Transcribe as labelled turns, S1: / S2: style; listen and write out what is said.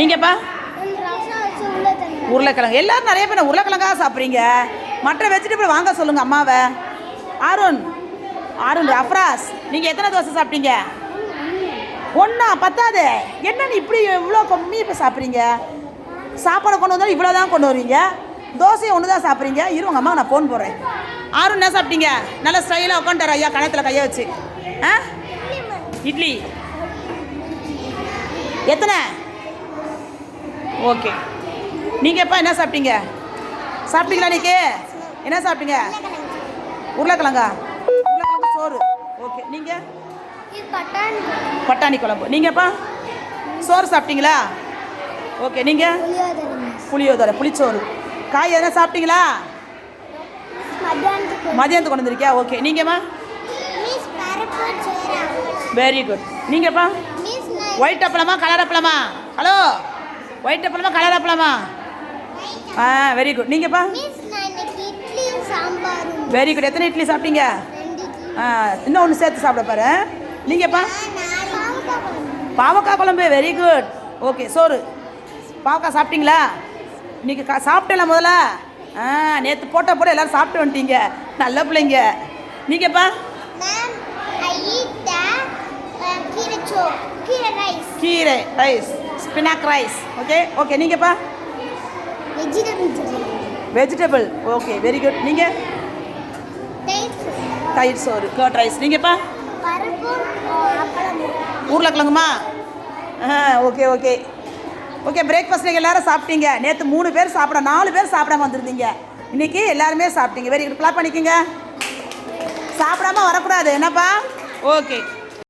S1: நீங்கப்பா. உருளைக்கிழங்கு. எல்லாரும் நிறைய பேர் உருளைக்கிழங்கா சாப்பிட்றீங்க. மற்ற வெஜிடபிள் வாங்க சொல்லுங்க அம்மாவை. அருண். அருண் அஃப்ராஸ். நீங்கள் எத்தனை தோசை சாப்பிட்டீங்க? ஒன்றா பத்தாது. என்ன நீ இப்படி இவ்வளோ கம்மி இப்போ சாப்பிட்றீங்க? சாப்பாடு கொண்டு வந்தாலும் இவ்வளோ தான் கொண்டு வருவீங்க தோசையை ஒன்று தான் சாப்பிட்றீங்க. இரு உங்கள் அம்மா நான் ஃபோன் போடுறேன். ஆறும் என்ன சாப்பிட்டீங்க? நல்ல ஸ்டைலாக உட்காந்துட்டார் ஐயா கணத்தில் கையை வச்சு. ஆ? இட்லி. எத்தனை? ஓகே. நீங்கள் எப்போ என்ன சாப்பிட்டீங்க? சாப்பிட்டீங்களா இன்னைக்கு? என்ன சாப்பிட்டீங்க? உருளைக்கிழங்கா. உருளைக்கிழங்கு சோறு. ஓகே. நீங்கள்
S2: பட்டாணி
S1: பட்டாணி குழம்பு. நீங்கப்பா? சோறு சாப்பிட்டீங்களா? ஓகே. நீங்கள்
S2: புளியோதரை.
S1: புளிச்சோறு. காய் எதனா சாப்பிட்டீங்களா? மதியானத்துக்கு கொண்டு வந்திருக்கியா? ஓகே. நீங்கம்மா? வெரி குட் நீங்கப்பா? ஒயிட் அப்பளமா கலர் அப்பளமா? ஹலோ ஒயிட் அப்பளமா கலர் அப்பளமா? ஆ வெரி குட் நீங்கப்பா? வெரி குட் எத்தனை இட்லி சாப்பிட்டீங்க? இன்னும் ஒன்று சேர்த்து சாப்பிட பாரு. நீங்கப்பா?
S2: பாவக்காய் குழம்பு.
S1: வெரி குட் ஓகே சோறு. பாவக்காய் சாப்பிட்டீங்களா? இன்னைக்கு கா சாப்பிட்டேல முதல்ல. ஆ நேற்று போட்ட போட எல்லாரும் சாப்பிட்டு வந்துட்டீங்க. நல்ல பிள்ளைங்க. நீங்கப்பா?
S2: கீரை சோ கீரை ரைஸ்.
S1: கீரை rice spinach rice. Okay okay நீங்கப்பா?
S2: Vegetable
S1: vegetable okay very good நீங்கள்
S2: தயிர் சோறு.
S1: கர்ட் ரைஸ் நீங்கப்பா? உருளைக்கிழங்குமா? ஆ ஓகே ஓகே ஓகே பிரேக்ஃபாஸ்ட் நீங்கள் எல்லாரும் சாப்பிட்டீங்க. நேற்று மூணு பேர் சாப்பிட நாலு பேர் சாப்பிடாம வந்திருந்தீங்க. இன்னைக்கு எல்லாருமே சாப்பிட்டீங்க. வெரி குட் கிளாப் பண்ணிக்கோங்க. சாப்பிடாம வரக்கூடாது. என்னப்பா? ஓகே